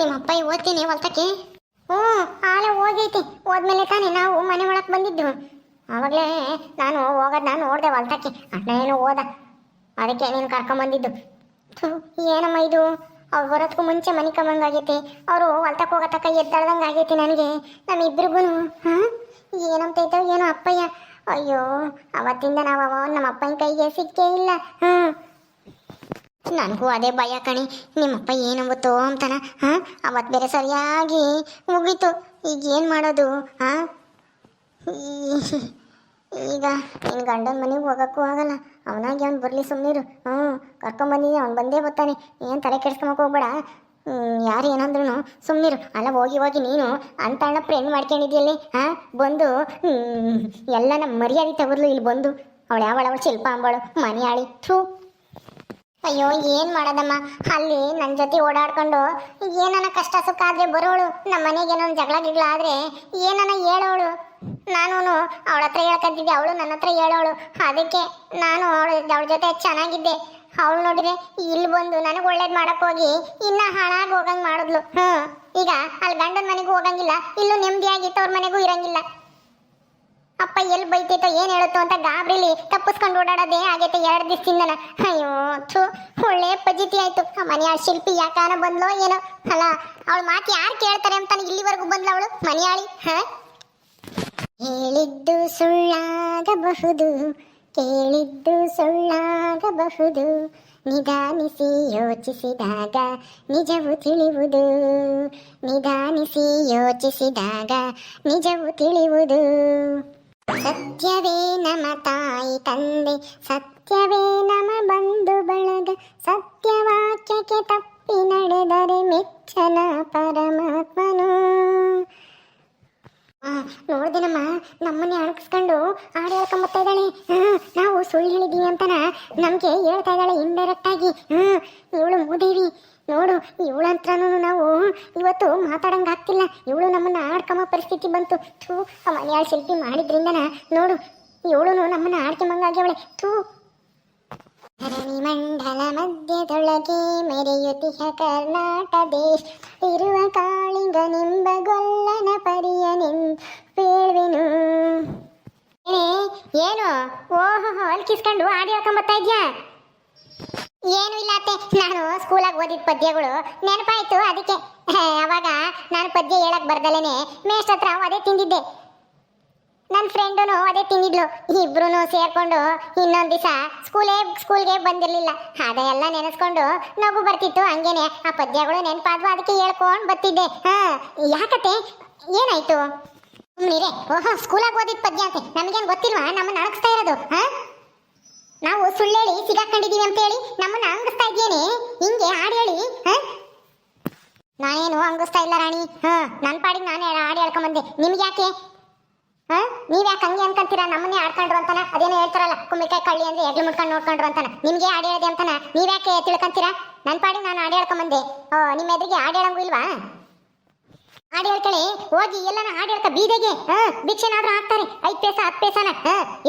ನಿಮ್ಮ ಅಪ್ಪ ಓದ್ತೀನಿ ಹೊಲ್ತಕ್ಕೆ. ಹ್ಞೂ, ಆಲೆ ಹೋಗೈತಿ. ಹೋದ್ಮೇಲೆ ತಾನೇ ನಾವು ಮನೆ ಒಳಗೆ ಬಂದಿದ್ದು ಆವಾಗಲೇ ನಾನು ಹೋಗೋದು ನಾನು ನೋಡಿದೆ ಹೊಲ್ತಕ್ಕೆ. ಅಣ್ಣ ಏನೋ ಓದ ಅದಕ್ಕೆ ನೀನು ಕರ್ಕೊಂಬಂದಿದ್ದು ಏನಮ್ಮ ಇದು? ಅವ್ರು ಬರೋದಕ್ಕೂ ಮುಂಚೆ ಮನೆ ಕಮ್ಮಂಗಾಗೈತಿ ಅವರು ಹೊಲ್ತಕ್ಕೆ ಹೋಗೋ ತಕ್ಕ ಎದ್ದಾಳ್ದಂಗೆ ಆಗೈತಿ ನನಗೆ. ನಮ್ಮಿಬ್ರಿಗೂ ಹಾಂ? ಏನಂತೈತೋ ಏನೋ ಅಪ್ಪಯ್ಯ. ಅಯ್ಯೋ, ಅವತ್ತಿಂದ ನಾವು ನಮ್ಮ ಅಪ್ಪನ ಕೈಗೆ ಸಿಕ್ಕೇ ಇಲ್ಲ. ಹಾಂ ನನಗೂ ಅದೇ ಭಯ ಕಣಿ. ನಿಮ್ಮಪ್ಪ ಏನಂಬತ್ತೋ ಅಂತಾನ ಹಾಂ ಅವತ್ತು ಬೇರೆ ಸರಿಯಾಗಿ ಮುಗೀತು. ಈಗ ಏನು ಮಾಡೋದು ಹಾಂ ಈಗ ನಿನ್ನ ಗಂಡನ ಮನೆಗೆ ಹೋಗೋಕ್ಕೂ ಆಗಲ್ಲ. ಅವನಾಗಿ ಅವ್ನು ಬರಲಿ ಸುಮ್ಮನಿರು ಹ್ಞೂ ಕರ್ಕೊಂಬಂದಿದ್ದೆ ಅವ್ನು ಬಂದೇ ಬರ್ತಾನೆ. ಏನು ತಲೆ ಕೆಡ್ಸ್ಕೊಂಬಕ್ಕೆ ಹೋಗ್ಬೇಡ. ಯಾರು ಏನಂದ್ರೂ ಸುಮ್ಮನಿರು ಅಲ್ಲ, ಹೋಗಿ ಹೋಗಿ ನೀನು ಅಂತ ಅಣ್ಣ ಫ್ರೆಂಡ್ ಮಾಡ್ಕೊಂಡಿದ್ಯಲ್ಲಿ ಹಾಂ ಬಂದು ಎಲ್ಲ ನಮ್ಮ ಮರ್ಯಾದೆ ತಗೋದ್ಲು ಇಲ್ಲಿ ಬಂದು. ಅವಳು ಯಾವಳವಳು ಶಿಲ್ಪ ಅಂಬಳು, ಮನೆಯಾಳಿ. ಥ್ರೂ ಅಯ್ಯೋ, ಏನ್ ಮಾಡೋದಮ್ಮ? ಅಲ್ಲಿ ನನ್ನ ಜೊತೆ ಓಡಾಡ್ಕೊಂಡು ಏನನ ಕಷ್ಟ ಸುಖ ಆದ್ರೆ ಬರೋಳು ನಮ್ಮ ಮನೆಗೆ ಏನೋ ಜಗಳ ಗಿಗಳ ಆದ್ರೆ ಏನನ ಹೇಳೋಳು. ನಾನು ಅವಳ ಹತ್ರ ಹೇಳ್ಕೊಂತಿದ್ದೆ, ಅವಳು ನನ್ನ ಹತ್ರ ಹೇಳೋಳು. ಅದಕ್ಕೆ ನಾನು ಅವಳ ಅವಳ ಜೊತೆ ಚೆನ್ನಾಗಿದ್ದೆ. ಅವಳು ನೋಡಿದ್ರೆ ಇಲ್ಲಿ ಬಂದು ನನಗೆ ಒಳ್ಳೇದು ಮಾಡಕ್ ಹೋಗಿ ಇನ್ನ ಹಾಳಾಗಿ ಹೋಗಂಗ್ ಮಾಡಿದ್ಲು. ಹ್ಮ್. ಈಗ ಅಲ್ಲಿ ಗಂಡನ ಮನೆಗೂ ಹೋಗಂಗಿಲ್ಲ, ಇಲ್ಲೂ ನೆಮ್ಮದಿಯಾಗಿ ತವ್ರ ಮನೆಗೂ ಇರಂಗಿಲ್ಲ. ಅಪ್ಪ ಎಲ್ಲಿ ಬೈತೈತೋ ಏನು ಹೇಳುತ್ತೋ ಅಂತ ಗಾಬರಿಲಿ ತಪ್ಪಿಸ್ಕೊಂಡು ಓಡಾಡೋದೇ ಆಗೈತೆ ಎರಡು ದಿವಸದಿಂದನ ಅಯ್ಯೋ, ಥೂ, ಒಳ್ಳೆ ಪಜಿತಿ ಆಯ್ತು. ಆ ಶಿಲ್ಪಿ ಯಾಕಾನ ಬಂದ್ಲೋ ಏನೋ? ಅಲ್ಲ, ಅವಳ ಮಾತು ಯಾರು ಕೇಳ್ತಾರೆ ಅಂತ ಇಲ್ಲಿವರೆಗೂ ಬಂದ್ಲ ಅವಳು? ಮನೆಯಾಳಿ, ಹ? ಹೇಳಿದ್ದು ಸುಳ್ಳಾಗಬಹುದು, ಕೇಳಿದ್ದು ಸುಳ್ಳಾಗಬಹುದು. ನಿಧಾನಿಸಿ ಯೋಚಿಸಿದಾಗ ನಿಜವು ತಿಳಿಯುವುದು ನಿಧಾನಿಸಿ ಯೋಚಿಸಿದಾಗ ನಿಜವು ತಿಳಿಯುವುದು ಸತ್ಯವೇ ನಮ ತಾಯಿ ತಂದೆ, ಸತ್ಯವೇ ನಮ ಬಂಧು ಬಳಗ ಸತ್ಯವಾಕ್ಯಕ್ಕೆ ತಪ್ಪಿ ನಡೆದರೆ ಮೆಚ್ಚನ ಪರಮಾತ್ಮನು. ನೋಡ್ದೇನಮ್ಮ, ನಮ್ಮನ್ನೇ ಅಣಗಿಸ್ಕೊಂಡು ಹಾಡು ಹೇಳ್ಕೊಂಬತ್ತಾ ಇದ್ದಾಳೆ. ನಾವು ಸುಳ್ಳು ಹೇಳಿದೀವಿ ಅಂತನ ನಮಗೆ ಹೇಳ್ತಾ ಇದ್ದಾಳೆ ಇಂಡೈರೆಕ್ಟ್ ಆಗಿ. ಇವಳು ಮೂದೇವಿ. ನೋಡು ಇವಳಂತ್ರನೂ ನಾವು ಇವತ್ತು ಮಾತಾಡಂಗೆ ಆಗ್ತಿಲ್ಲ. ಇವಳು ನಮ್ಮನ್ನ ಆಡ್ಕೊಂಬ ಪರಿಸ್ಥಿತಿ ಬಂತು. ಥೂ, ಆ ಮನೆಯಾಳ ಶಿಲ್ಪಿ ಮಾಡಿದ್ರಿಂದನ ನೋಡು ಇವಳು ನಮ್ಮನ್ನ ಆಡ್ಕೊಂಬಂಗಾಗ್ಯವಳೆ ಥೂ. ಮಂಡಲ ಮಧ್ಯದೊಳಗೆ ಮೆರೆಯುತಿಹ ಕರ್ನಾಟ ದೇಶ. ಇರುವ ಕಾಳಿಂಗ ನಿಂಬ ಗೊಲ್ಲನ ಪರಿಯ ನಿಂಪೇಳ್ವೆನು ಏನು ಓಹೋ ಅಲ್ಕಿಸ್ಕೊಂಡು ಆಡಿ ಹಾಕೊಂಬತ್ತಾ ಇದ್ಯಾ? ಏನು ಇಲ್ಲ ಅತ್ತೆ. ನಾನು ಸ್ಕೂಲಾಗಿ ಓದಿದ ಪದ್ಯಗಳು ನೆನಪಾಯ್ತು ಅದಕ್ಕೆ. ಅವಾಗ ನಾನು ಪದ್ಯ ಹೇಳಕ್ ಬರ್ದಲೇನೆ ಮೇಷ್ಟ್ರ ಹತ್ರ ಅದೇ ತಿಂದಿದ್ದೆ. ನನ್ನ ಫ್ರೆಂಡೂ ಅದೇ ತಿಂದಿದ್ಲು. ಇಬ್ರು ಸೇರ್ಕೊಂಡು ಇನ್ನೊಂದು ದಿವಸ ಸ್ಕೂಲೇ, ಸ್ಕೂಲ್ಗೆ ಬಂದಿರಲಿಲ್ಲ. ಅದೆಲ್ಲ ನೆನೆಸ್ಕೊಂಡು ನಗು ಬರ್ತಿತ್ತು ಹಂಗೇನೆ. ಆ ಪದ್ಯಗಳು ನೆನಪಾದ್ವು ಅದಕ್ಕೆ ಹೇಳ್ಕೊಂಡು ಬರ್ತಿದ್ದೆ. ಹಾ, ಯಾಕತ್ತೆ? ಏನಾಯ್ತು? ಸುಮ್ಮನಿರೆ ಓಹೋ, ಸ್ಕೂಲಾಗಿ ಓದಿದ ಪದ್ಯ ಅಂತೆ ನಮಗೇನು ಗೊತ್ತಿಲ್ವಾ? ನಮ್ಮನ್ನ ಅಣಗಿಸ್ತಾ ಇರೋದು, ಹಾ? ನಾವು ಸುಳ್ಳೇಳಿ ಅಂತ ಹೇಳಿ ನಮ್ಮನ್ನ ಅಂಗಿಸ್ತಾ ಇದ್ದೇನೆ ಹಿಂಗೆ ಹಾಡು ಹೇಳಿ ನಾನೇನು ಅಂಗಿಸ್ತಾ ಇಲ್ಲ ರಾಣಿ, ಹಾ? ನನ್ನ ಪಾಡಿಗೆ ನಾನೇ ಹಾಡು ಹೇಳ್ಕೊಂಬಂದೆ. ನಿಮ್ಗೆ ಯಾಕೆ? ಹಾ? ನೀವ್ಯಾಕೆ ಹಂಗೆ ಅನ್ಕೊಂತೀರಾ? ನಮ್ಮನ್ನೇ ಆಡ್ಕೊಂಡ್ರು ಅಂತಾನ? ಅದೇನೋ ಹೇಳ್ತಾರಲ್ಲ, ಕುಂಬಳಕಾಯಿ ಕಳ್ಳಿ ಅಂದ್ರೆ ಎಗ್ಲು ಮುಟ್ಕೊಂಡು ನೋಡ್ಕೊಂಡ್ರು ಅಂತಾನ. ನಿಮ್ಗೆ ಹಾಡು ಹೇಳಿದೆ ಅಂತಾನ? ನೀವ್ಯಾಕೆ ತಿಳ್ಕೊಂತೀರಾ? ನನ್ನ ಪಾಡಿಗೆ ನಾನು ಹಾಡು ಹೇಳ್ಕೊಂಬಂದೆ. ಓ, ನಿಮ್ಮ ಎದುರಿಗೆ ಹಾಡು ಹೇಳಂಗೂ ಇಲ್ವಾ? ಹಾಡು ಹೇಳ್ಕೊಳ್ಳಿ ಹೋಗಿ ಎಲ್ಲನ ಹಾಡು ಹೇಳ್ತಾ ಬೀದೆಗೆ ಭಿಕ್ಷೆನಾದ್ರೂ ಹಾಕ್ತಾರೆ. ಐದು ಪೈಸ ಹತ್ತು ಪೈಸನ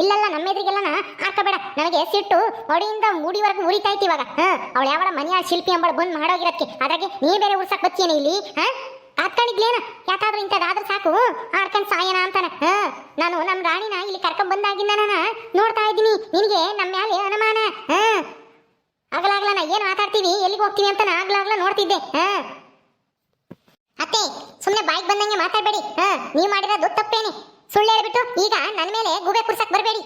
ಇಲ್ಲೆಲ್ಲ ನಮ್ಮ ಎದುರಿಗೆಲ್ಲನ ಹಾಕಬೇಡ. ನನಗೆ ಸಿಟ್ಟು ಹೊಡಿಯಿಂದ ಮುಡಿವರೆಗೂ ಉರಿತಾ ಇತ್ತು ಇವಾಗ ಅವಳು ಯಾವಳ ಮನೆಯ ಶಿಲ್ಪಿ ಅಂಬಳು ಬಂದು ಮಾಡೋಗಿರಕ್ಕೆ ಅದಾಗೆ ನೀ ಬೇರೆ ಉರ್ಸಕ್ ಬತ್ತೀನಿ ಇಲ್ಲಿ, ಹಾ? ಕಾತ್ಕೊಂಡಿದ್ಲೇನ ಯಾಕಾದ್ರೂ ಇಂಥದ್ದಾದ್ರೂ ಸಾಕು ಆಡ್ಕೊಂಡು ಸಾಯನ ಅಂತಾನ ನಾನು ನಮ್ಮ ರಾಣಿನ ಇಲ್ಲಿ ಕರ್ಕೊಂಡ್ ಬಂದಾಗಿಂದ ನಾನು ನೋಡ್ತಾ ಇದ್ದೀನಿ. ನಿನಗೆ ನಮ್ಮ ಮ್ಯಾಲೆ ಅನುಮಾನ, ಹಾ? ಆಗಲಾಗ್ಲ ನಾ ಏನು ಮಾತಾಡ್ತೀವಿ? ಎಲ್ಲಿಗೆ ಹೋಗ್ತೀನಿ ಅಂತ ನಾ ಆಗ್ಲಾಗ್ಲ ನೋಡ್ತಿದ್ದೆ, ಹಾ? ಸುಮ್ಮನೆ ಬಾಯಿಗೆ ಬಂದಂಗೆ ಮಾತಾಡಬೇಡಿ. ಹಾ, ನೀವು ಮಾಡಿರೋದು ತಪ್ಪೇನೆ. ಸುಳ್ಳು ಹೇಳ್ಬಿಟ್ಟು ಈಗ ನನ್ನ ಮೇಲೆ ಗೂಬೆ ಕುರ್ಸಕ್ ಬರಬೇಡಿ.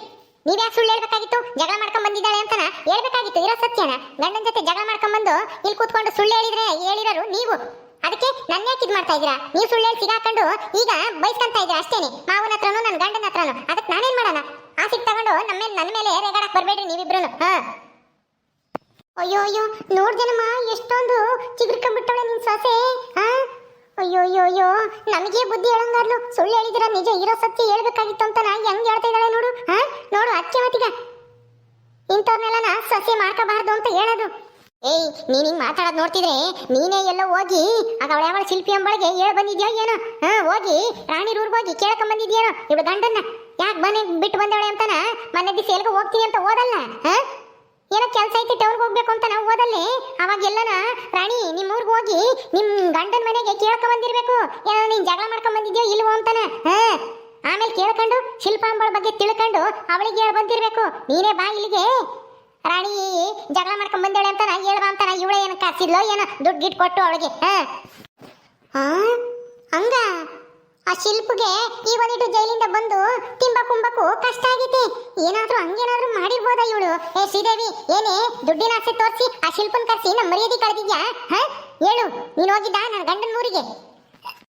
ನೀವ್ಯಾಕೆ ಸುಳ್ಳು ಹೇಳ್ಬೇಕಾಗಿತ್ತು? ಜಗಳ ಮಾಡ್ಕೊಂಡ್ ಬಂದಿದ್ದಾಳೆ ಅಂತನ ಹೇಳ್ಬೇಕಾಗಿತ್ತು, ಇರೋ ಸತ್ಯನ. ಗಂಡನ ಜೊತೆ ಜಗಳ ಮಾಡ್ಕೊಂಡ್ ಬಂದು ಇಲ್ಲಿ ಕೂತ್ಕೊಂಡು ಸುಳ್ಳು ಹೇಳಿದ್ರೆ ಹೇಳಿರೋರು ನೀವು. ಅದಕ್ಕೆ ನನ್ನ ಯಾಕೆ ಇದು ಮಾಡ್ತಾ ಇದ್ದೀರಾ? ನೀವು ಸುಳ್ಳು ಹೇಳಿ ಸಿಗಾಕೊಂಡು ಈಗ ಬೈಸ್ಕೊಂತ ಇದ್ದೀರಾ ಅಷ್ಟೇನೆ. ಮಾವನ ಹತ್ರನು ನನ್ನ ಗಂಡನ ಹತ್ರನು? ಅದಕ್ಕೆ ನಾನೇನ್ ಮಾಡೋಣ? ಆ ಆಸಿಡ್ ತಗೊಂಡು ನಮ್ಮ ಮೇಲೆ ನನ್ನ ಮೇಲೆ ರೇಗಾಡಕ್ ಬರಬೇಡ್ರಿ ನೀವಿಬ್ರು ಹಾ. ಅಯ್ಯೋ ಅಯ್ಯೋ ನೋಡ್ದೇನಮ್ಮ ಎಷ್ಟೊಂದು ಚಿಗುರ್ಕೊಂಡ್ಬಿಟ್ಟವಳೆ ನಿನ್ ಸೊಸೆ. ಹಾ? ಅಯ್ಯೋ ಅಯ್ಯೋ ಅಯ್ಯೋ ನಮಗೆ ಬುದ್ಧಿ ಹೇಳಂಗಾರ್ಲು ಸುಳ್ಳು ಹೇಳಿದಿರ, ನಿಜ ಇರೋ ಸತ್ಯ ಹೇಳ್ಬೇಕಾಗಿತ್ತು ಅಂತ ನಾ ಹೆಂಗ್ ಹೇಳ್ತಾ ಇದ್ದಾಳೆ ನೋಡು, ಹಾ? ನೋಡು ಅಚ್ಚೆ ಮತ್ತಿಗ ಇಂಥವ್ರನ್ನೆಲ್ಲ ಸಸ್ಯ ಮಾಡ್ಕೋಬಾರ್ದು ಅಂತ ಹೇಳೋದು. ಏಯ್, ನೀನ್ ಹಿಂಗ್ ಮಾತಾಡೋದ್ ನೋಡ್ತಿದ್ರೆ ನೀನೇ ಎಲ್ಲೋ ಹೋಗಿ, ಆಗ ಅವಳ ಯಾವಳ ಶಿಲ್ಪಿ ಅಂಬಳಿಗೆ ಹೇಳ ಬಂದಿದ್ಯೋ ಏನೋ? ಹಾ, ಹೋಗಿ, ರಾಣಿ ರೂರ್ಗೆ ಹೋಗಿ ಕೇಳ್ಕೊಂಡ್ ಬಂದಿದ್ಯೇನೋ ಇವಳು ಗಂಡನ್ನ. ಯಾಕೆ ಬನ್ನಿ ಬಿಟ್ಟು ಬಂದವಳೆ ಅಂತಾನ? ಮನೆ ದಿವಸ ಎಲ್ಗೂ ಹೋಗ್ತೀನಿ ಅಂತ ಓದಲ್ಲ ಹಾ? ಕೆಲಸ ಐತಿ ಟೌನ್ಗೆ ಹೋಗ್ಬೇಕು ಅಂತ ನಾವು ಹೋದಲ್ಲಿ, ಅವಾಗ ಎಲ್ಲನ ರಾಣಿ ನಿಮ್ಮ ಊರಿಗೆ ಹೋಗಿ ನಿಮ್ಮ ಗಂಡನ ಮನೆಗೆ ಕೇಳ್ಕೊ ಬಂದಿರ್ಬೇಕು. ಏನೋ ನೀನ್ ಜಗಳ ಮಾಡ್ಕೊಂಡ್ ಬಂದಿದ್ಯೋ ಇಲ್ವೋ ಅಂತಾನ? ಹಾ? ಆಮೇಲೆ ಕೇಳ್ಕೊಂಡು, ಶಿಲ್ಪಾಂಬಳ ಬಗ್ಗೆ ತಿಳ್ಕೊಂಡು ಅವಳಿಗೆ ಹೇಳಿ ಬಂದಿರಬೇಕು. ನೀನೇ ಬಾ ಇಲ್ಲಿಗೆ. ರಾಣಿ ಜಗಳ ಮಾಡ್ಕೊಂಡ್ ಬಂದೇಳೆ ಅಂತಾನ? ಹೇಳ್ಬಾ ಅಂತಾನ? ಇವಳೆ ಏನು ಕಾಸಿದ್ಲೋ ಏನೋ ದುಡ್ಡು ಗಿಟ್ ಕೊಟ್ಟು ಅವಳಿಗೆ. ಹಾಂ? ಹಂಗ? ಆ ಶಿಲ್ಪಗೆ ಈ ಜೈಲಿಂದ ಬಂದು ತಿಂಬ ಕುಂಬಕ್ಕೂ ಕಷ್ಟ ಆಗೈತಿ. ಏನಾದ್ರೂ ಹಂಗೇನಾದ್ರೂ ಮಾಡಿರ್ಬೋದಾ ಇವಳು? ಏ ಶ್ರೀದೇವಿ, ಏನೇ, ದುಡ್ಡಿನ ಆಸೆ ತೋರಿಸಿ ಆ ಶಿಲ್ಪನ್ ಕರ್ಸಿ ನಮ್ಮ ಮರ್ಯಾದೆ ಕಳೆದಿದ್ಯಾ? ಹ? ಹೇಳು, ನೀನು ಹೋಗಿದ್ದ ನನ್ನ ಗಂಡನ ಊರಿಗೆ?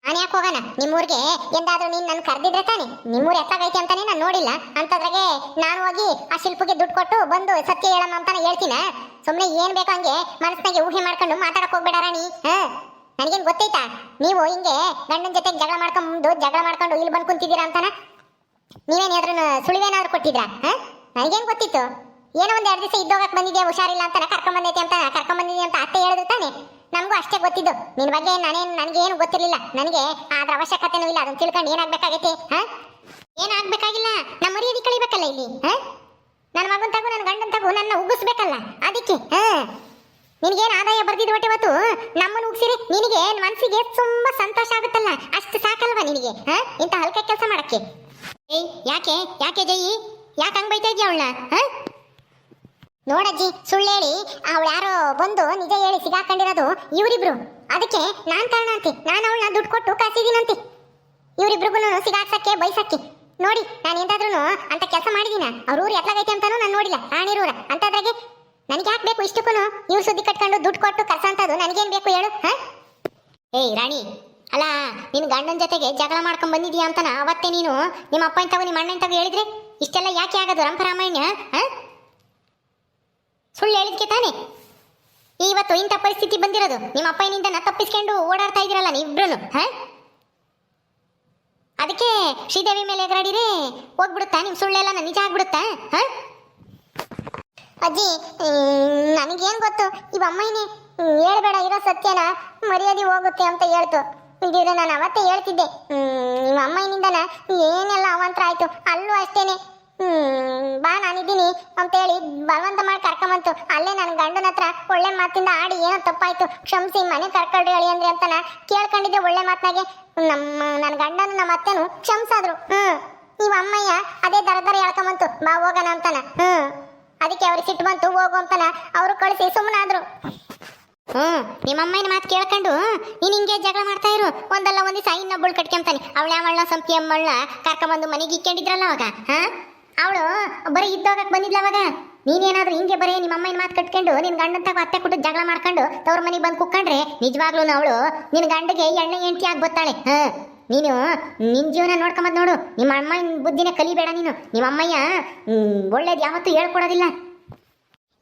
ನಾನು ಯಾಕೆ ಹೋಗೋಣ? ನಿಮ್ಮೂರಿಗೆ ಎಂದಾದ್ರೂ ನೀನು ನನ್ನ ಕರೆದಿದ್ರೆ ತಾನೆ? ನಿಮ್ಮೂರು ಎತ್ತಾಗೈತೆ ಅಂತಾನೆ ನಾನು ನೋಡಿಲ್ಲ. ಅಂತದ್ರಾಗೆ ನಾನು ಹೋಗಿ ಆ ಶಿಲ್ಪಗೆ ದುಡ್ಡು ಕೊಟ್ಟು ಬಂದು ಸತ್ಯ ಹೇಳಮ್ಮ ಅಂತಾನೆ ಹೇಳ್ತೀನ? ಸುಮ್ಮನೆ ಏನು ಬೇಕೋ ಹಂಗೆ ಮನಸ್ಸಿನಾಗೆ ಊಹೆ ಮಾಡ್ಕೊಂಡು ಮಾತಾಡಕ್ಕೆ ಹೋಗ್ಬೇಡ ರಾಣಿ, ಹಾ? ನನಗೇನು ಗೊತ್ತೈತಾ? ನೀವು ಹಿಂಗೆ ಗಂಡನ ಜೊತೆ ಜಗಳ ಮಾಡ್ಕೊಂಡು ಜಗಳ ಮಾಡ್ಕೊಂಡು ಇಲ್ಲಿ ಬಂದು ಕುಂತಿದ್ದೀರಾ ಅಂತಾನ? ನೀವೇನಾದ್ರೂ ಸುಳಿವೇನಾದ್ರೂ ಕೊಟ್ಟಿದ್ರಾ, ಹಾ? ನನಗೇನು ಗೊತ್ತಿತ್ತು? ಏನೋ ಒಂದ್ ಎರಡು ದಿವಸ ಇದ್ದೋಗಕ್ಕೆ ಬಂದಿದ್ಯಾ, ಹುಷಾರಿಲ್ಲ ಅಂತ ಕರ್ಕೊಂಡ್ ಬಂದೈತೆ ಅಂತ? ಕರ್ಕೊಂಡ್ ಅಂತ ಅತ್ತೆ ಹೇಳಿದ್ರು ತಾನೆ? ನಮಗೂ ಅಷ್ಟೇ ಗೊತ್ತಿದ್ದು. ನಿನ್ ಬಗ್ಗೆ ನಾನೇನು ನನಗೇನು ಗೊತ್ತಿರಲಿಲ್ಲ. ನನಗೆ ಅದ್ರ ಅವಶ್ಯಕತೆನೂ ಇಲ್ಲ. ಅದನ್ನ ತಿಳ್ಕೊಂಡು ಏನಾಗ್ಬೇಕಾಗೈತಿ, ಹಾ? ಏನಾಗ್ಬೇಕಾಗಿಲ್ಲ? ನಮ್ಮ ಮರ್ಯಾದೆ ಕಳಿಬೇಕಲ್ಲ ಇಲ್ಲಿ, ಹಾ? ನನ್ನ ಮಗನ್ ತಗೋ ನನ್ನ ಗಂಡನ್ ತಗೋ, ನನ್ನ ಉಗಿಸ್ಬೇಕಲ್ಲ ಅದಕ್ಕೆ, ಹಾ? ನಿನಗೇನು ಆದಾಯ ಬರ್ದಿದ್ದು ಹೊಟ್ಟೆ ಹೊತ್ತು? ನಮ್ಮನ್ನು ಉಗ್ಸಿರಿ. ನಿನಗೆ ಮನಸ್ಸಿಗೆ ತುಂಬಾ ಸಂತೋಷ ಆಗುತ್ತಲ್ಲ? ಅಷ್ಟು ಸಾಕಲ್ವಾ ನಿನಗೆ, ಹಾ? ಇಂಥ ಹಲ್ಕ ಕೆಲಸ ಮಾಡಕ್ಕೆ? ಏಯ್, ಯಾಕೆ? ಯಾಕೆ ಜಯಿ ಯಾಕೆ ಹಂಗ್ ಬೈತಾ ಇದೆಯಾ ಅವಳನ್ನ, ಹಾ? ನೋಡಜ್ಜಿ ಸುಳ್ಳು ಹೇಳಿ. ಅವಳು ಯಾರೋ ಬಂದು ನಿಜ ಹೇಳಿ ಸಿಗಾಕೊಂಡಿರೋದು ಇವರಿಬ್ರು. ಅದಕ್ಕೆ ನಾನು ಕಾರಣ ಅಂತೆ. ನಾನು ಅವಳನ್ನ ದುಡ್ಡು ಕೊಟ್ಟು ಕಾಸಿದೀನಂತೆ ಇವರಿಬ್ರಿಗೂ ಸಿಗಾಕ್ಸಕ್ಕೆ ಬಯಸಕ್ಕೆ ನೋಡಿ, ನಾನು ಎಂದಾದ್ರೂ ಅಂತ ಕೆಲಸ ಮಾಡಿದ್ದೀನ ಅವ್ರ ಊರು ಎತ್ಲಾಗೈತೆ ಅಂತಾನು ನಾನು ನೋಡಿಲ್ಲ. ರಾಣಿರೂರ ಅಂತದ್ರಾಗೆ ನನಗೆ ಯಾಕೆ ಬೇಕು ಇಷ್ಟಕ್ಕೂ ಇವ್ರು ಸುದ್ದಿ ಕಟ್ಕೊಂಡು ದುಡ್ಡು ಕೊಟ್ಟು ಕರ್ಸಂತದ್ದು ನನಗೇನು ಬೇಕು ಹೇಳು, ಹಾ? ಏಯ್, ರಾಣಿ, ಅಲ್ಲ ನಿನ್ನ ಗಂಡನ ಜೊತೆಗೆ ಜಗಳ ಮಾಡ್ಕೊಂಡು ಬಂದಿದ್ಯಾ ಅಂತಾನ ಅವತ್ತೇ ನೀನು ನಿಮ್ಮ ಅಪ್ಪ ತಗೋ, ನಿಮ್ಮ ಅಣ್ಣನ ತಗೋ ಹೇಳಿದ್ರೆ ಇಷ್ಟೆಲ್ಲ ಯಾಕೆ ಆಗೋದು ರಂಪರಾಮಾಯಣ ಹಾ? ಸುಳ್ಳು ಹೇಳಿದ್ಕೆ ತಾನೆ? ಇವತ್ತು ಇಂಥ ಪರಿಸ್ಥಿತಿ ಬಂದಿರೋದು, ನಿಮ್ಮ ಅಪ್ಪನಿಂದ ನಾ ತಪ್ಪಿಸ್ಕೊಂಡು ಓಡಾಡ್ತಾ ಇದ್ದೀರಲ್ಲ ನೀವಿಬ್ರು ಹಾ? ಅದಕ್ಕೆ ಶ್ರೀದೇವಿ ಮೇಲೆ ಎಗರಾಡಿರಿ ಹೋಗ್ಬಿಡುತ್ತಾ ನಿಮ್ಮ ಸುಳ್ಳೆಲ್ಲ ನಿಜ ಆಗ್ಬಿಡುತ್ತಾ, ಹಾ? ಅಜ್ಜಿ ನನಗೇನು ಗೊತ್ತು? ಇವ ಅಮ್ಮಯ್ಯನೇ ಹೇಳ್ಬೇಡ, ಇರೋ ಸತ್ಯನ ಮರ್ಯಾದೆ ಹೋಗುತ್ತೆ ಅಂತ ಹೇಳ್ತು. ಇದ್ರೆ ನಾನು ಅವತ್ತೇ ಹೇಳ್ತಿದ್ದೆ. ನಿಮ್ಮ ಅಮ್ಮಯ್ಯನಿಂದನ ಏನೆಲ್ಲ ಅವಾಂತರ ಆಯ್ತು, ಅಲ್ಲೂ ಅಷ್ಟೇನೆ. ಬಾ, ನಾನಿದ್ದೀನಿ ಅಂತೇಳಿ ಬಲವಂತ ಮಾಡಿ ಕರ್ಕೊಂಬಂತು. ಅಲ್ಲೇ ನನ್ನ ಗಂಡನ ಹತ್ರ ಒಳ್ಳೆ ಮಾತಿಂದ ಆಡಿ ಏನೋ ತಪ್ಪಾಯ್ತು. ಕ್ಷಮಿಸಿ, ಮನೆ ಕರ್ಕೊಳ್ರಿ ಹೇಳಿ ಅಂದ್ರೆ ಅಂತನ ಕೇಳ್ಕೊಂಡಿದ್ದೆ ಒಳ್ಳೆ ಮಾತ್ನಾಗೆ. ನಮ್ಮ ನನ್ನ ಗಂಡನ ನಮ್ಮ ಅತ್ತೆನು ಕ್ಷಮಿಸಾದ್ರು. ಹ್ಞೂ ನೀವು ಅಮ್ಮಯ್ಯ ಅದೇ ದರ ದರ ಹೇಳ್ಕೊಂಬಂತು. ಬಾ, ಹೋಗೋಣ ಅಂತನ. ಹ್ಮ್. ಅದಕ್ಕೆ ಅವ್ರಿಗೆ ಸಿಟ್ಟು ಬಂತು, ಹೋಗು ಅಂತಲ್ಲ ಅವರು ಕಳಿಸಿ ಸುಮ್ಮನಾದ್ರು ಹ್ಮ್, ನಿಮ್ಮಮ್ಮನ ಮಾತು ಕೇಳ್ಕೊಂಡು, ನೀನು ಹಿಂಗೆ ಜಗಳ ಮಾಡ್ತಾ ಇರು. ಒಂದಲ್ಲ ಒಂದು ದಿವಸ ಇನ್ನೊಬ್ಬಳು ಕಟ್ಕೊಂತಾನೆ ಅವಳ ಅವಳನ್ನ ಸಂಪಿ ಅಮ್ಮಳನ್ನ ಕರ್ಕೊಂಬಂದು ಮನೆಗೆ ಇಕ್ಕೊಂಡಿದ್ರಲ್ಲ ಅವಾಗ, ಹಾಂ? ಅವಳು ಬರೀ ಇದ್ದೋಗಕ್ಕೆ ಬಂದಿದ್ಲ ಅವಾಗ. ನೀನೇನಾದ್ರೂ ಹಿಂಗೆ ಬರೀ ನಿಮ್ಮ ಅಮ್ಮನ ಮಾತು ಕಟ್ಕೊಂಡು, ನಿನ್ ಗಂಡಂತ ಅತ್ತೆ ಕೊಟ್ಟು ಜಗಳ ಮಾಡ್ಕೊಂಡು, ತವ್ರ ಮನೆಗೆ ಬಂದು ಕುಕ್ಕಂಡ್ರೆ ನಿಜವಾಗ್ಲೂ ಅವಳು ನಿನ್ ಗಂಡಗೆ ಎಣ್ಣೆ ಎಂಟಿ ಆಗಿ ಬರ್ತಾಳೆ ಹಾ? ನೀನು ನಿನ್ನ ಜೀವನ ನೋಡ್ಕೊಂಬದ್ ನೋಡು. ನಿಮ್ಮ ಅಮ್ಮನ ಬುದ್ಧಿನೇ ಕಲಿಬೇಡ ನೀನು. ನಿಮ್ಮ ಅಮ್ಮಯ್ಯ ಒಳ್ಳೇದು ಯಾವತ್ತೂ ಹೇಳ್ಕೊಡೋದಿಲ್ಲ.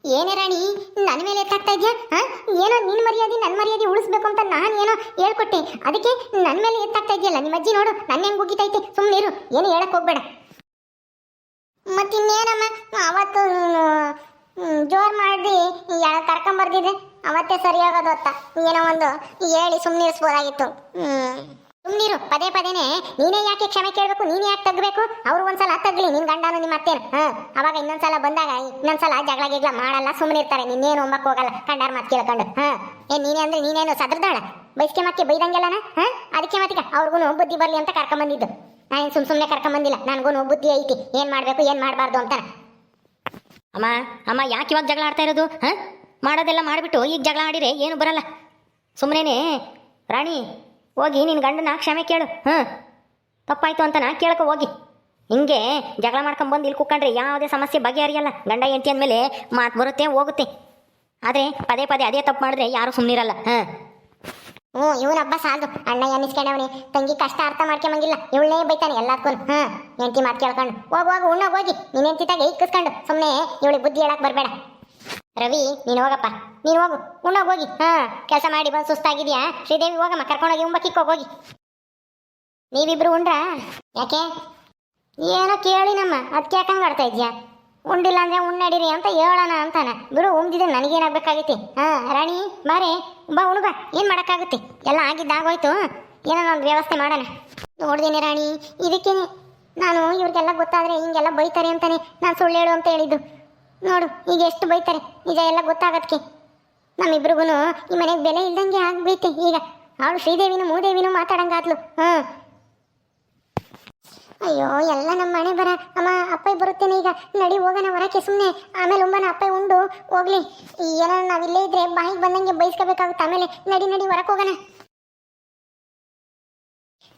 ಏನೇ ರಾಣಿ ನನ್ನ ಮೇಲೆ ಎತ್ತಾಗ್ತಾ ಇದೆಯಾ? ಏನೋ ನಿನ್ನ ಮರ್ಯಾದೆ ನನ್ನ ಮರ್ಯಾದೆ ಉಳಿಸ್ಬೇಕು ಅಂತ ನಾನು ಏನೋ ಹೇಳ್ಕೊಟ್ಟೆ. ಅದಕ್ಕೆ ನನ್ನ ಮೇಲೆ ಎತ್ತಾಗ್ತಾ ಇದೆಯಲ್ಲ, ನಿಮ್ಮ ಅಜ್ಜಿ ನೋಡು ನನ್ನ ಹೆಂಗೆ ಉಗಿತೈತೆ. ಸುಮ್ಮನೆ ಇರು, ಏನು ಹೇಳಕ್ ಹೋಗ್ಬೇಡ. ಮತ್ತಿನ್ನೇನಮ್ಮ, ಅವತ್ತು ಜೋರು ಮಾಡಿ ಮಾಡಿ ಕರ್ಕೊಂಬರ್ದಿದೆ ಅವತ್ತೇ ಸರಿಯಾಗೋದು ಅತ್ತ ಏನೋ ಒಂದು ಹೇಳಿ ಸುಮ್ಮನಿರಿಸ್ಬೋದಾಗಿತ್ತು ಹ್ಮ್. ಸುಮ್ನಿರು ಪದೇ ಪದೇನೆ, ನೀನೇ ಯಾಕೆ ಕ್ಷಮೆ ಕೇಳಬೇಕು, ನೀನೇ ಯಾಕೆ ತಗ್ಬೇಕು? ಅವ್ರು ಒಂದ್ಸಲ ತಗ್ಲಿ, ನಿನ್ ಗಂಡನು ನಿಮ್ಮ ಅತ್ತೇನು ಹ, ಅವಾಗ ಇನ್ನೊಂದ್ಸಲ ಬಂದಾಗ, ಇನ್ನೊಂದ್ಸಲ ಜಗಳ ಗಿಗ್ಲ ಮಾಡಲ್ಲ ಸುಮ್ಮನೆ ಇರ್ತಾರೆ, ನಿನ್ನೇನು ಒಂಬಕ್ ಹೋಗಲ್ಲ, ಕಂಡಾರ್ ಮಾತು ಕೇಳ್ಕೊಂಡು. ಹ, ಏ, ನೀನೇ ಅಂದ್ರೆ ನೀನೇನು ಸದ್ರದಾಳ ಬೈಸ್ಕೆ ಮಕ್ಕೆ ಬೈದಂಗೆಲ್ಲನ? ಹ, ಅದಕ್ಕೆ ಮತ್ತೀಗ ಅವ್ರಿಗೂ ಬುದ್ಧಿ ಬರ್ಲಿ ಅಂತ ಕರ್ಕೊಂಬಂದಿದ್ದು. ನಾನು ಸುಮ್ ಸುಮ್ಮನೆ ಕರ್ಕೊಂಬಂದಿಲ್ಲ ನನಗೂ ಬುದ್ಧಿ ಐತಿ, ಏನ್ ಮಾಡ್ಬೇಕು, ಏನ್ ಮಾಡಬಾರ್ದು ಅಂತ ಅಮ್ಮ ಅಮ್ಮ, ಯಾಕೆ ಇವಾಗ ಜಗಳ ಆಡ್ತಾ ಇರೋದು? ಹ, ಮಾಡೋದೆಲ್ಲ ಮಾಡಿಬಿಟ್ಟು, ಈಗ ಜಗಳ ಆಡಿರೆ ಏನು ಬರಲ್ಲ. ಸುಮ್ಮನೆ ರಾಣಿ ಹೋಗಿ ನಿನ್ನ ಗಂಡನ ಕ್ಷಮೆ ಕೇಳು. ಹಾಂ ತಪ್ಪಾಯ್ತು ನಾ ಕೇಳಕ್ಕೆ ಹೋಗಿ. ಹಿಂಗೆ ಜಗಳ ಮಾಡ್ಕೊಂಬಂದು ಇಲ್ಲಿ ಕುಕ್ಕಂಡ್ರೆ ಯಾವುದೇ ಸಮಸ್ಯೆ ಬಗೆಹರಿಯಲ್ಲ. ಗಂಡ ಹೆಂಡತಿ ಅಂದಮೇಲೆ ಮಾತು ಬರುತ್ತೆ, ಹೋಗುತ್ತೆ. ಆದರೆ ಪದೇ ಪದೇ ಅದೇ ತಪ್ಪು ಮಾಡಿದ್ರೆ ಯಾರೂ ಸುಮ್ಮನಿರಲ್ಲ ಹಾಂ ಹ್ಞೂ, ಇವನ ಹಬ್ಬ ಸಾಲದು. ಅಣ್ಣ ಅನ್ನಿಸ್ಕೊಂಡವನಿ ತಂಗಿ ಕಷ್ಟ ಅರ್ಥ ಮಾಡ್ಕೊಂಬಂಗಿಲ್ಲ. ಇವಳನ್ನೇ ಬೈತಾನೆ ಎಲ್ಲದಕ್ಕೂ ಹ್ಞೂ ಹೆಂಡತಿ ಮಾತು ಕೇಳ್ಕೊಂಡು. ಹೋಗಿ ಹೋಗಿ, ಉಣ್ಣೋಗ್ ಹೋಗಿ. ಹೆಂಡತಿತಾಗೆ ಇಕ್ಕಿಸ್ಕೊಂಡು ಸುಮ್ಮನೆ ಇವಳಿಗೆ ಬುದ್ಧಿ ಹೇಳಕ್ಕೆ ಬರಬೇಡ. ರವಿ, ನೀನು ಹೋಗಪ್ಪ. ನೀನು ಹೋಗು. ಉಣ್ಣ ಹೋಗಿ. ಹಾ, ಕೆಲಸ ಮಾಡಿ ಬಂದು ಸುಸ್ತಾಗಿದ್ಯಾ? ಶ್ರೀದೇವಿ, ಹೋಗಮ್ಮ. ಕರ್ಕೊಂಡೋಗಿ ಉಂಬಕ್ಕಿಕ್ ಹೋಗಿ. ನೀವಿಬ್ರು ಉಂಡ್ರ? ಯಾಕೆ? ಏನೋ ಕೇಳಿನಮ್ಮ. ಅದಕ್ಕೆ ಯಾಕಂಗೆ ಆಡ್ತಾ ಇದ್ಯಾ? ಉಂಡಿಲ್ಲ ಅಂದ್ರೆ ಉಣ್ಣಡಿರಿ ಅಂತ ಹೇಳೋಣ ಅಂತಾನೆ. ಬಿಡು, ಉಂಡಿದ್ರೆ ನನಗೇನಾಗಬೇಕಾಗೈತಿ. ಹಾ, ರಾಣಿ ಬಾರೆ ಬಾ ಉಣ್ಬ ಏನು ಮಾಡೋಕ್ಕಾಗುತ್ತೆ? ಎಲ್ಲ ಆಗಿದ್ದಾಗೋಯ್ತು. ಏನೋ ಒಂದು ವ್ಯವಸ್ಥೆ ಮಾಡೋಣ. ನೋಡ್ದೇನೆ ರಾಣಿ ಇದಕ್ಕೇನೆ ನಾನು ಇವ್ರಿಗೆಲ್ಲ ಗೊತ್ತಾದ್ರೆ ಹಿಂಗೆಲ್ಲ ಬೈತಾರೆ ಅಂತಾನೆ ನಾನು ಸುಳ್ಳು ಹೇಳು ಅಂತ ಹೇಳಿದ್ದು. ನೋಡು, ಈಗ ಎಷ್ಟು ಬೈತಾರೆ? ನಿಜ ಎಲ್ಲ ಗೊತ್ತಾಗತ್ಕೆ ನಮ್ಮಿಬ್ರಿಗೂ ಈ ಮನೆಗೆ ಬೆಲೆ ಇಲ್ದಂಗೆ ಆಗ್ಬಿಟ್ಟೆ ಈಗ. ಅವಳು ಶ್ರೀದೇವಿನೂ ಮೂದೇವಿನೂ ಮಾತಾಡಂಗಾದ್ಲು. ಹ್ಞೂ ಅಯ್ಯೋ, ಎಲ್ಲ ನಮ್ಮ ಮನೆ ಬರ. ಅಮ್ಮ ಅಪ್ಪ ಬರುತ್ತೇನೆ ಈಗ. ನಡಿ, ಹೋಗೋಣ ಹೊರಕ್ಕೆ ಸುಮ್ಮನೆ ಆಮೇಲೆ ಉಂಬನ ಅಪ್ಪ ಉಂಡು. ಹೋಗ್ಲಿ. ಏನೋ ನಾವಿಲ್ಲೇ ಇದ್ರೆ ಬಾಯಿಗೆ ಬಂದಂಗೆ ಬೈಸ್ಕೋಬೇಕಾಗುತ್ತೆ. ಆಮೇಲೆ ನಡಿ ನಡಿ ಹೊರಕ್ಕೆ ಹೋಗೋಣ.